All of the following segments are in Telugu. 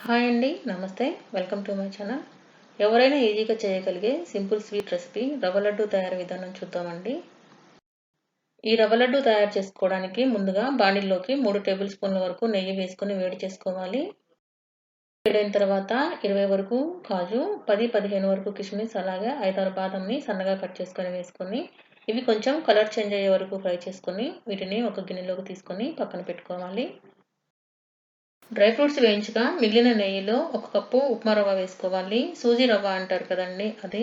హాయ్ అండి నమస్తే. Welcome to my channel. ఎవరైనా ఈజీగా చేయగలిగే సింపుల్ స్వీట్ రెసిపీ రవ్వ లడ్డు తయారు విధానం చూద్దామండి. ఈ రవ్వ లడ్డు తయారు చేసుకోవడానికి ముందుగా బాణీల్లోకి మూడు టేబుల్ స్పూన్ల వరకు నెయ్యి వేసుకొని వేడి చేసుకోవాలి. వేడైన తర్వాత ఇరవై వరకు కాజు పది పదిహేను వరకు కిస్మిస్ అలాగే ఐదారు బాదంని సన్నగా కట్ చేసుకొని వేసుకొని ఇవి కొంచెం కలర్ చేంజ్ అయ్యే వరకు ఫ్రై చేసుకొని వీటిని ఒక గిన్నెలోకి తీసుకొని పక్కన పెట్టుకోవాలి. డ్రై ఫ్రూట్స్ వేయించగా మిగిలిన నెయ్యిలో ఒక కప్పు ఉప్మా రవ్వ వేసుకోవాలి. సూజీ రవ్వ అంటారు కదండి అది.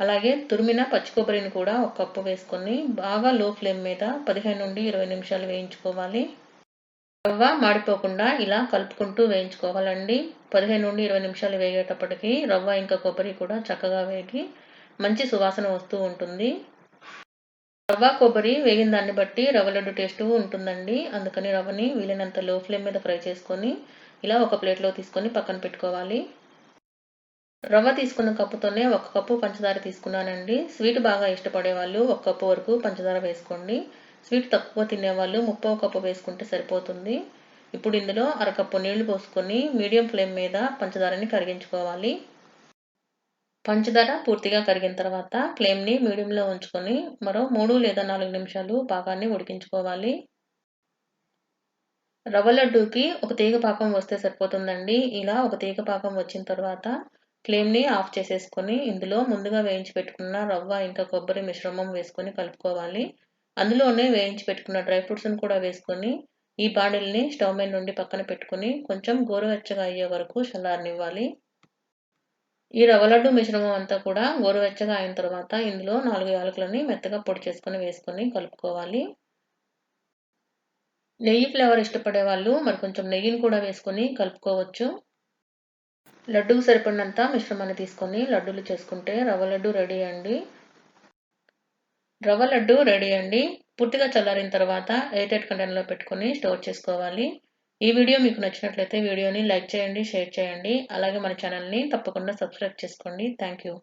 అలాగే తురిమిన పచ్చి కొబ్బరిని కూడా ఒక కప్పు వేసుకొని బాగా లో ఫ్లేమ్ మీద పదిహేను నుండి ఇరవై నిమిషాలు వేయించుకోవాలి. రవ్వ మాడిపోకుండా ఇలా కలుపుకుంటూ వేయించుకోవాలండి. పదిహేను నుండి ఇరవై నిమిషాలు వేగేటప్పటికి రవ్వ ఇంకా కొబ్బరి కూడా చక్కగా వేగి మంచి సువాసన వస్తూ ఉంటుంది. రవ్వ కొబ్బరి వేగిన దాన్ని బట్టి రవ్వ లడ్డు టేస్ట్ ఉంటుందండి. అందుకని రవ్వని వీలైనంత లో ఫ్లేమ్ మీద ఫ్రై చేసుకొని ఇలా ఒక ప్లేట్లో తీసుకొని పక్కన పెట్టుకోవాలి. రవ్వ తీసుకున్న కప్పుతోనే ఒక కప్పు పంచదార తీసుకున్నానండి. స్వీట్ బాగా ఇష్టపడే వాళ్ళు ఒక కప్పు వరకు పంచదార వేసుకోండి. స్వీట్ తక్కువ తినేవాళ్ళు ముప్పో కప్పు వేసుకుంటే సరిపోతుంది. ఇప్పుడు ఇందులో అరకప్పు నీళ్ళు పోసుకొని మీడియం ఫ్లేమ్ మీద పంచదారని కరిగించుకోవాలి. పంచదార పూర్తిగా కరిగిన తర్వాత ఫ్లేమ్ని మీడియంలో ఉంచుకొని మరో మూడు లేదా నాలుగు నిమిషాలు పాకాన్ని ఉడికించుకోవాలి. రవ్వ లడ్డూకి ఒక తీగ పాకం వస్తే సరిపోతుందండి. ఇలా ఒక తీగ పాకం వచ్చిన తర్వాత ఫ్లేమ్ని ఆఫ్ చేసేసుకొని ఇందులో ముందుగా వేయించి పెట్టుకున్న రవ్వ ఇంకా కొబ్బరి మిశ్రమం వేసుకొని కలుపుకోవాలి. అందులోనే వేయించి పెట్టుకున్న డ్రై ఫ్రూట్స్ని కూడా వేసుకొని ఈ బాండిల్ని స్టవ్ మీద నుండి పక్కన పెట్టుకుని కొంచెం గోరువెచ్చగా అయ్యే వరకు చల్లారనివ్వాలి. ఈ రవ్వ లడ్డు మిశ్రమం అంతా కూడా గోరువెచ్చగా అయిన తర్వాత ఇందులో నాలుగు యాలకులని మెత్తగా పొడి చేసుకొని వేసుకొని కలుపుకోవాలి. నెయ్యి ఫ్లేవర్ ఇష్టపడే వాళ్ళు మరి కొంచెం నెయ్యిని కూడా వేసుకొని కలుపుకోవచ్చు. లడ్డుకు సరిపడినంత మిశ్రమాన్ని తీసుకొని లడ్డూలు చేసుకుంటే రవ్వ లడ్డు రెడీ అండి. రవ్వ లడ్డు రెడీ అండి. పూర్తిగా చల్లారిన తర్వాత ఎయిటెడ్ కంటైనర్లో పెట్టుకొని స్టోర్ చేసుకోవాలి. ఈ వీడియో మీకు నచ్చినట్లయితే వీడియోని లైక్ చేయండి షేర్ చేయండి. అలాగే మన ఛానల్ని తప్పకుండా సబ్స్క్రైబ్ చేసుకోండి. Thank you.